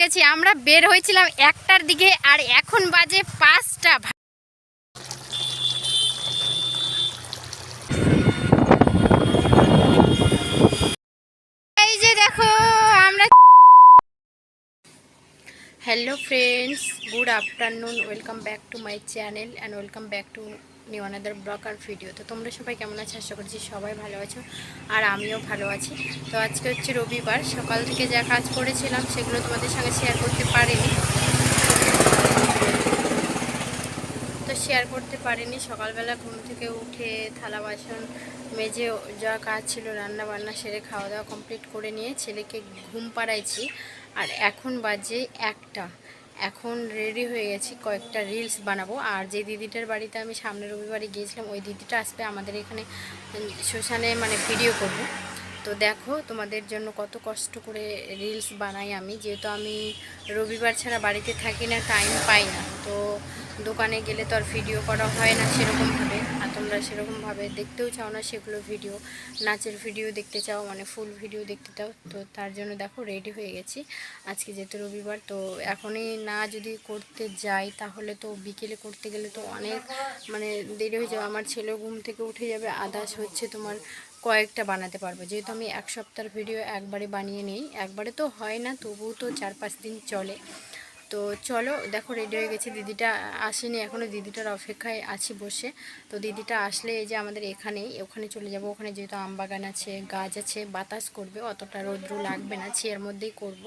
গেছি, আমরা বের হয়েছিলাম একটার দিকে আর এখন বাজে পাঁচটা। এই যে দেখো, আমরা hello friends good afternoon welcome back to my channel and welcome back to new another blog R video. তো তোমরা সবাই কেমন আছো? আশা করছি সবাই ভালো আছো আর আমিও ভালো আছি। তো আজকে হচ্ছে রবিবার, সকাল থেকে যা কাজ করেছিলাম সেগুলো তোমাদের সঙ্গে শেয়ার করতে পারিনি। তো শেয়ার করতে পারিনি। সকালবেলা ঘুম থেকে উঠে থালা, বাসন মেজে যা কাজ ছিল, রান্না বান্না সেরে খাওয়া দাওয়া কমপ্লিট করে নিয়ে ছেলেকে ঘুম পাড়াইছি। আর এখন বাজে একটা। এখন রেডি হয়ে গেছি, কয়েকটা রিলস বানাবো। আর যে দিদিটার বাড়িতে আমি সামনে রবিবারে গিয়েছিলাম, ওই দিদিটা আসবে আমাদের এখানে শ্মশানে মানে ভিডিও করব। তো দেখো, তোমাদের জন্য কত কষ্ট করে রিলস বানাই আমি। যেহেতু আমি রবিবার ছাড়া বাড়িতে থাকি না টাইম পাই না। তো দোকানে গেলে তো আর ভিডিও করা হয় না সেরকমভাবে। আর তোমরা সেরকমভাবে দেখতেও চাও না সেগুলো ভিডিও নাচের ভিডিও দেখতে চাও মানে ফুল ভিডিও দেখতে চাও। তো তার জন্য দেখো রেডি হয়ে গেছি। আজকে যেহেতু রবিবার, তো এখনই না যদি করতে যাই, তাহলে তো বিকেলে করতে গেলে তো অনেক মানে দেরি হয়ে যাবে। আমার ছেলে ঘুম থেকে উঠে যাবে, আদাস হচ্ছে তোমার কয়েকটা বানাতে পারব। যেহেতু আমি এক সপ্তাহের ভিডিও একবারে বানিয়ে নিই, একবারে তো হয় না, তবুও তো চার পাঁচ দিন চলে। তো চলো, দেখো রেডি হয়ে গেছে। দিদিটা আসেনি এখনও দিদিটার অপেক্ষায় আছি বসে। তো দিদিটা আসলে এই যে আমাদের এখানেই, ওখানে চলে যাব। ওখানে যেহেতু আম বাগান আছে, গাছ আছে, বাতাস করবে, অতটা রৌদ্র লাগবে না ছেয়ের মধ্যেই করব।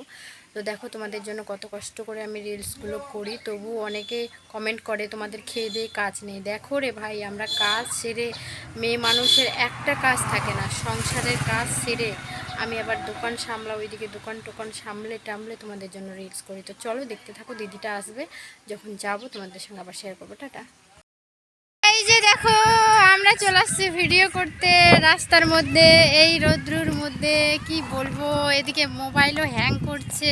তো দেখো তোমাদের জন্য কত কষ্ট করে আমি রিলসগুলো করি। তবু অনেকে কমেন্ট করে, তোমাদের খেয়ে দিয়ে কাজ নেই। দেখো রে ভাই, আমরা কাজ সেরে, মেয়ে মানুষের একটা কাজ থাকে না, সংসারের কাজ সেরে আমি আবার দোকান সামলা ওইদিকে দোকান টোকান সামলে টামলে তোমাদের জন্য রিলস করি। তো চলো দেখতে থাকো, দিদিটা আসবে। যখন যাব, তোমাদের সঙ্গে আবার শেয়ার করব। টাটা। এই যে দেখো, আমরা চলে আসছি ভিডিও করতে। রাস্তার মধ্যে, এই রৌদ্রুর মধ্যে, কি বলব? এদিকে মোবাইলও হ্যাং করছে।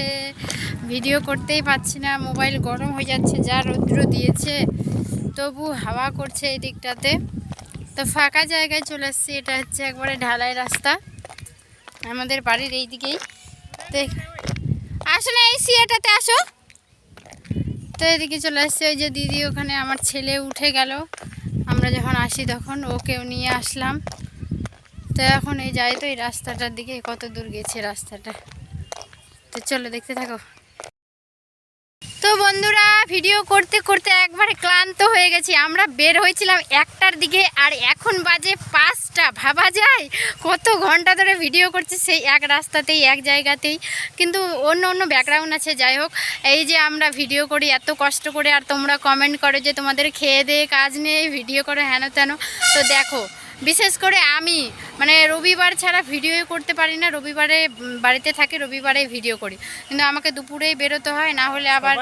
ভিডিও করতেই পাচ্ছি না। মোবাইল গরম হয়ে যাচ্ছে, যা রৌদ্র দিয়েছে। তবু হাওয়া করছে এই দিকটাতে। তো ফাঁকা জায়গায় চলে আসছি। এটা হচ্ছে একবারে ঢালাই রাস্তা। আমাদের বাড়ির এই দিকেই দেখ। আসো না, এই সিয়াটাতে আসো। তো এদিকে চলে আসছে, ওই যে দিদি ওখানে আমার ছেলে উঠে গেল। আমরা যখন আসি তখন ওকেও নিয়ে আসলাম। তো এখন এই যাই তো এই রাস্তাটার দিকে কত দূর গেছে রাস্তাটা। তো চলো দেখতে থাকো। তো বন্ধুরা, ভিডিও করতে করতে একবারে ক্লান্ত হয়ে গেছি। আমরা বের হয়েছিলাম একটার দিকে, আর এখন বাজে পাঁচটা ভাবা যায়? কত ঘণ্টা ধরে ভিডিও করছি সেই এক রাস্তাতেই, এক জায়গাতেই। কিন্তু অন্য অন্য ব্যাকগ্রাউন্ড আছে, যাই হোক। এই যে আমরা ভিডিও করি, এত কষ্ট করে আর তোমরা কমেন্ট করো যে তোমাদের খেয়ে দিয়ে কাজ নেই, ভিডিও করে হেন তেন। তো দেখো, বিশেষ করে আমি মানে রবিবার ছাড়া ভিডিও করতে পারি না। রবিবারে বাড়িতে থাকি রবিবারে ভিডিও করি। কিন্তু আমাকে দুপুরেই বেরোতে হয় না হলে আবার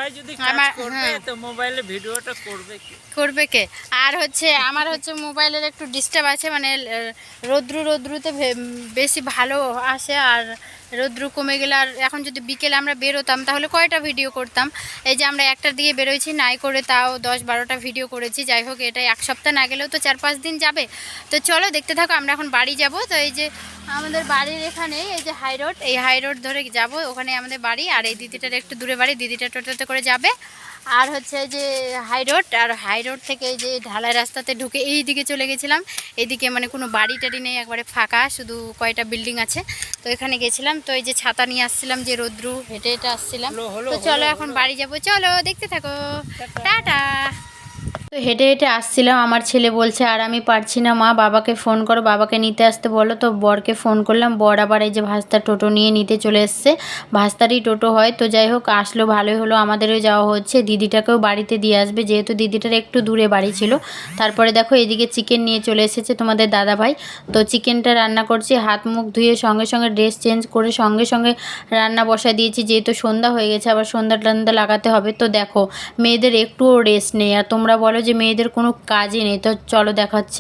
আমার করবে হ্যাঁ। মোবাইলে ভিডিওটা করবে করবে কে? আর হচ্ছে আমার হচ্ছে মোবাইলের একটু ডিস্টার্ব আছে মানে রোদ্রু রোদ্রুতে বেশি ভালো আসে আর রৌদ্রু কমে গেলে আর এখন যদি বিকেলে আমরা বেরোতাম, তাহলে কয়টা ভিডিও করতাম? এই যে আমরা একটার দিকে বেরোয়ছি নাই করে তাও দশ বারোটা ভিডিও করেছি। যাই হোক এটা এক সপ্তাহ না গেলেও তো চার পাঁচ দিন যাবে। তো চলো, দেখতে থাকো, আমরা এখন বাড়ি যাব। তো এই যে আমাদের বাড়ির এখানে এই যে হাই রোড এই হাই রোড ধরে যাব ওখানে আমাদের বাড়ি আর এই দিদিটার একটু দূরে বাড়ি দিদিটা টোটোতে করে যাবে। আর হচ্ছে যে হাই রোড আর হাই রোড থেকে এই যে ঢালাই রাস্তাতে ঢুকে এই দিকে চলে গেছিলাম। এইদিকে মানে কোনো বাড়ি টাড়ি নেই একবারে ফাঁকা শুধু কয়টা বিল্ডিং আছে। তো এখানে গেছিলাম তো এই যে ছাতা নিয়ে আসছিলাম যে রোদ্রু হেঁটে হেঁটে আসছিলাম। তো চলো এখন বাড়ি যাব চলো দেখতে থাকো। টাটা। তো হেঁটে হেঁটে আসছিলাম। আমার ছেলে বলছে, আর আমি পারছি না, মা, বাবাকে ফোন করো, বাবাকে নিতে আসতে বলো। তো বরকে ফোন করলাম। বর আবার এই যে ভাস্তার টোটো নিয়ে নিতে চলে এসছে। ভাস্তারই টোটো হয়। তো যাই হোক, আসলো, ভালোই হলো। আমাদেরও যাওয়া হচ্ছে। দিদিটাকেও বাড়িতে দিয়ে আসবে। যেহেতু দিদিটার একটু দূরে বাড়ি ছিল। তারপরে দেখো, এদিকে চিকেন নিয়ে চলে এসেছে তোমাদের দাদা ভাই তো চিকেনটা রান্না করছি। হাত মুখ ধুয়ে সঙ্গে সঙ্গে ড্রেস চেঞ্জ করে সঙ্গে সঙ্গে রান্না বসা দিয়েছি। যেহেতু সন্ধ্যা হয়ে গেছে, আবার সন্ধ্যা টন্ধ্যা লাগাতে হবে। তো দেখো, মেয়েদের একটুও রেস্ট নেই। আর তোমরা বলো যে মেয়েদের কোনো কাজই নেই। তো চলো দেখাচ্ছে।